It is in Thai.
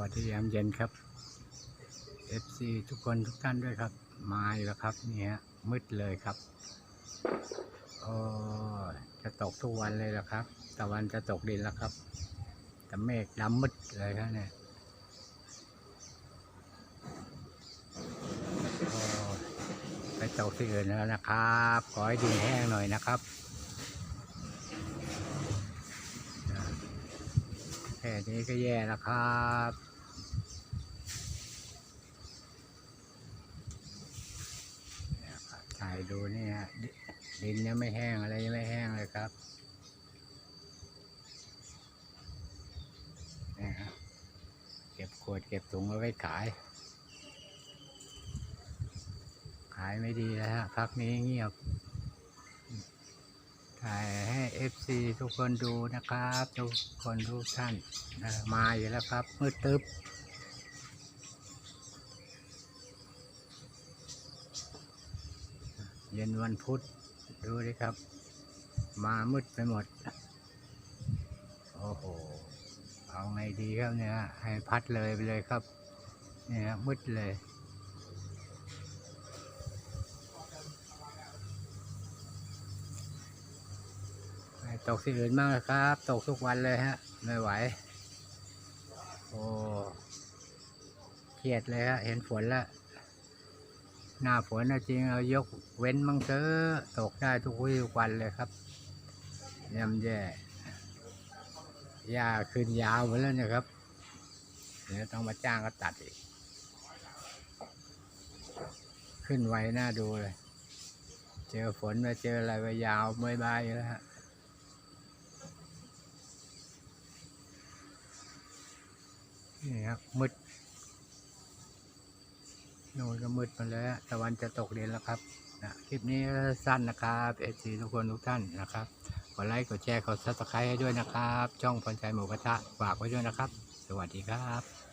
วัสดียามเย็นครับ FC ทุกคนทุกท่านด้วยครับ มาแล้วครับเนี่ยมืดเลยครับโอ้จะตกทุกวันเลยแล้วครับ ตะวันจะตกดินแล้วครับ แต่เมฆดำมืดเลยครับเนี่ยโอ้ยไปตกที่อื่นแล้วนะครับ ขอให้ดินแห้งหน่อยนะครับ นี้ก็แย่แล้วครับเนี่ยครับถ่ายดูเนี่ยดิดินยังไม่แห้งอะไรยังไม่แห้งเลยครับเนี่ยครับเก็บขวดเก็บถุงเอาไว้ขาย ขายไม่ดีแล้วฮะพักนี้เงียบ ถ่ายให้ FC ทุกคนดูนะครับ ทุกคนทุกท่านมาอยู่แล้วครับมืดตึ๊บเย็นวันพุธดูดิครับ มามืดไปหมด โอ้โห เอาไงดีครับเนี่ย ให้พัดเลยไปเลยครับ เนี่ยมืดเลย ตกที่อื่นบ้างนะครับ ตกทุกวันเลยฮะ ไม่ไหว โอ้เครียดเลยฮะ เห็นฝนแล้วหน้าฝนนะจริงเอายกเว้นมั่งเถอะตกได้ทุกวี่ทุกวันเลยครับย่ำแย่หญ้าขึ้นยาวหมดแล้วเนะครับเดี๋ยวต้องมาจ้างก็ตัดอีก ขึ้นไวน่าดูเลย เจอฝนมาเจออะไรไปยาวเมื่อยบายแล้วฮะ นี่ครับมืดโน่นก็มืดมาแล้วตะวันจะตกเด่นแล้วครับนะคลิปนี้สั้นนะครับเอซีทุกคนทุกท่านนะครับกดไลค์กดแชร์กดซับสไครต์ให้ด้วยนะครับ ช่องพรใจหมูกระทะฝากไว้ด้วยนะครับ สวัสดีครับ